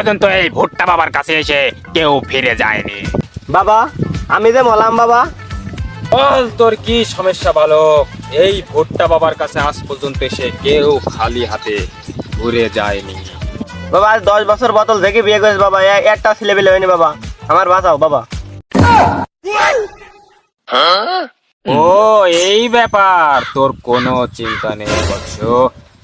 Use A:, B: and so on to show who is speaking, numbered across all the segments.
A: পর্যন্ত এই ভুট্টা বাবার কাছে এসে কেউ ফিরে যায়নি।
B: বাবা আমি যে মলাম বাবা।
A: বল তোর কি সমস্যা বালক? এই ভুট্টা বাবার কাছে আজ পর্যন্ত এসে কেউ খালি হাতে ঘুরে যায়নি।
B: বাবা আজ দশ বছর বোতল থেকে বিয়ে করেছে বাবা। এ- একটা ছেলে পেলে হয়নি বাবা। আমার বাঁচাও বাবা।
A: ও এই ব্যাপার। তোর কোনো চিন্তা নেই বৎস।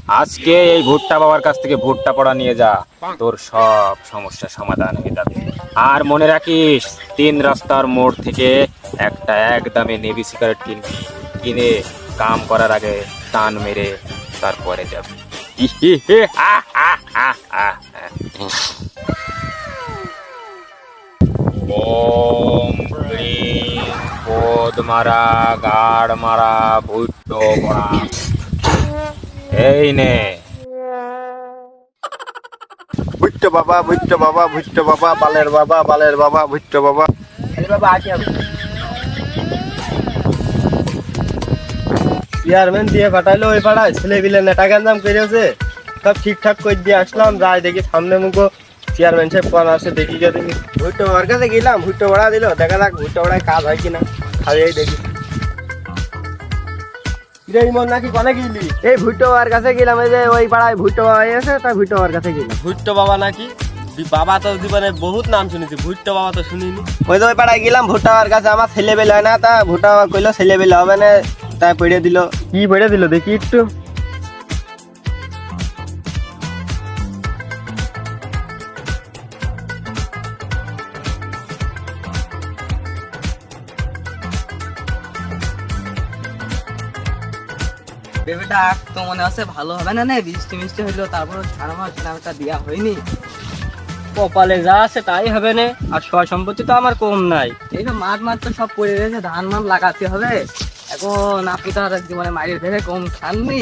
A: আজকে এই ভুট্টা বাবার কাছ থেকে ভুট্টা পড়া নিয়ে যা। তোর সব সমস্যা সমাধান হয়ে যাবে। আর মনে রাখিস, তিন রাস্তার মোড় থেকে একটা একদমে নেভি সিগারেট কিনবি। কিনে কাম করার আগে টান মেরে তারপরে যাবি। মারা, গাড় মারা, ভুট্ট পড়া। এই নে।
B: ভুট্ট বাবা ভুট্ট বাবা ভুট্ট বাবা বালের বাবা বালের বাবা ভুট্ট বাবা। বাবা আছি চেয়ারম্যান দিয়ে পাঠাইলো ওই পাড়ায় ছেলে বিলে নেটা গান্দাম করেছে সব ঠিকঠাক করে দিয়ে আসলাম যাই দেখি সামনে মুখো। চেয়ারম্যান সাহেব কোন আসে দেখি গে দেখি ভুট্টো বাবার কাছে গেলাম ভুট্টো ভাড়া দিল দেখা যাক ভুট্টো ভাড়ায় কাজ হয় কিনা। খালি এই দেখি। ইমন নাকি কোনে গেলি? এই ভুট্টো বাবার কাছে গেলাম এই যে ওই পাড়ায় ভুট্টো বাবা আছে তাই ভুট্টো বাবার কাছে গেলাম।
C: ভুট্টো বাবা নাকি? বাবা তো জীবনে বহুত নাম শুনেছি ভুট্টো বাবা তো শুনিনি।
B: ওই যে ওই পাড়ায় গেলাম ভুট্টা বাবার কাছে আমার ছেলে বেলা হয় না তা ভুট্টা বাবা কইলো ছেলে বেলে হবে না তাই পড়ে দিল। কি পড়ে দিল? দেখি একটু।
D: বেবিটা তো মনে হচ্ছে ভালো হবে না না? বৃষ্টি মিষ্টি হইল তারপর ধান মাছ নামটা দেওয়া হয়নি।
C: কপালে যা আছে তাই হবে না? আর সয় সম্পত্তি তো আমার কম নাই।
D: এইসব মাঠ মাঠ তো সব পড়ে রয়েছে ধান মান লাগাতে হবে। এখন আপনি তো আর জীবনে মারিয়ে ফেলে কম খাননি।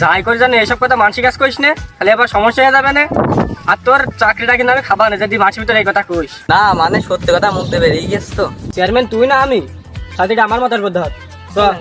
C: যাই করে জানে এসব কথা মানসিক কাজ করিস না? তাহলে আবার সমস্যা হয়ে যাবে না? আর তোর চাকরিটা কিন্তু আমি খাবার না যদি মাসির ভিতরে এই কথা কইস।
D: না মানে সত্যি কথা মুখতে বেরিয়ে গেছে তো।
C: চেয়ারম্যান তুই না আমি? সাথীটা আমার মাথার মধ্যে হাত। চল।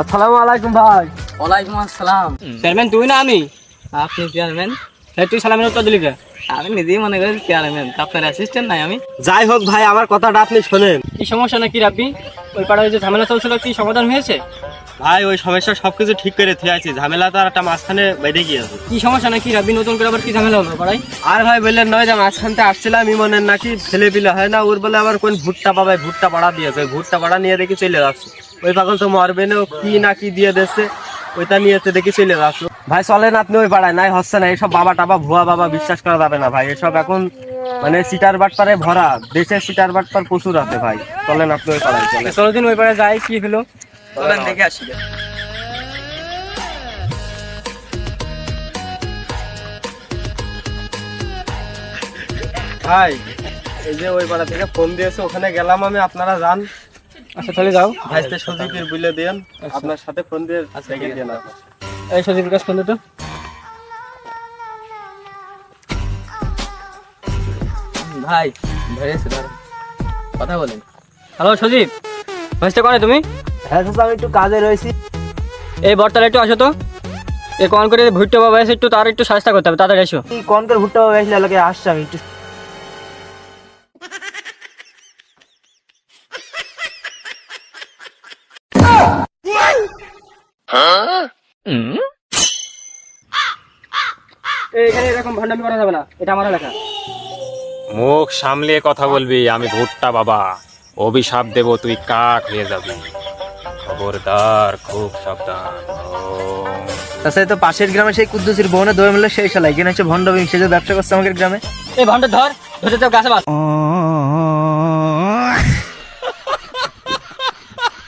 C: আসসালামু আলাইকুম ভাই।
D: ওয়ালাইকুম আসসালাম।
C: চেয়ারম্যান তুই না আমি?
D: আপনি চেয়ারম্যান?
C: তুই সালামের উত্তর দিলি কে?
D: আমি নিজেই মনে করি চেয়ারম্যান। আপনার অ্যাসিস্ট্যান্ট নাই আমি।
B: যাই হোক ভাই আমার কথাটা আপনি শোনেন।
C: কি সমস্যা নাকি রাব্বি? ওই পাড়ায় যে ঝামেলা চলছিল কি সমাধান হয়েছে?
B: ভাই ওই সমস্যা সবকিছু ঠিক করে থিয়ে আছি। ঝামেলা তো আর একটা মাঝখানে বেঁধে গিয়েছে।
C: কি সমস্যা নাকি রাব্বি? নতুন করে আবার কি ঝামেলা হলো পাড়ায়?
B: আর ভাই বললেন নয় যে মাঝখানতে আসছিলাম ইমনের নাকি ছেলে পিলে হয় না ওর বলে আবার কোন ভুট্টা পাবে ভুট্টা পাড়া দিয়েছে। ভুট্টা পাড়া নিয়ে দেখি চলে যাচ্ছে। ওই পাগল তো মরবে না কি না কি দিয়ে দিচ্ছে। ওইটা নিয়েছে দেখি চলে যাচ্ছে ভাই চলেন আপনি ওই পাড়ায় নাই হচ্ছে না এসব বাবা টাবা ভুয়া বাবা বিশ্বাস করা যাবে না ভাই এসব এখন মানে সিটার বাটপারে ভরা দেশের সিটার বাটপার প্রচুর আছে ভাই চলেন আপনি ওই পাড়ায় চলেন।
C: চলো দিন ওই পাড়ায় যাই কি হলো?
D: চলেন দেখে আসি।
B: ভাই এই যে ওই পাড়া থেকে ফোন দিয়েছে ওখানে গেলাম আমি আপনারা যান।
C: আচ্ছা তাহলে যাও।
B: ভাইতে সুদীপের বুলে দেন আপনার সাথে ফোন দিয়ে রেখে দেন।
C: এই সজীব কাজ ফোন তো?
D: ভাই ধরেছে কথা বলেন।
C: হ্যালো সজীব ভয়েসটা করে তুমি?
B: হ্যাঁ চাচা আমি একটু কাজে রয়েছি।
C: এই বর্তালে একটু আসো তো। এ কন করে ভুট্টো বাবা এসে একটু তার একটু সাহায্য করতে হবে তাড়াতাড়ি এসো।
B: কোন করে ভুট্টা বেশলে লোকে আসছে আমি একটু
C: এখানে এরকম ভণ্ডামি করা যাবে না। এটা আমার এলাকা।
A: মুখ সামলিয়ে কথা বলবি আমি ভুট্টা বাবা। অভিশাপ দেব তুই কাক হয়ে যাবি। খবরদার খুব সাবধান।
B: তাছাড়া তো পাশের গ্রামে সেই কুদ্দুসির বোনে দৌড় মিলে সেই শালাই কিনা হচ্ছে ভণ্ড সে যে ব্যবসা করছে আমাদের গ্রামে।
C: এই ভণ্ডা ধর ধরে তো গাছে বাস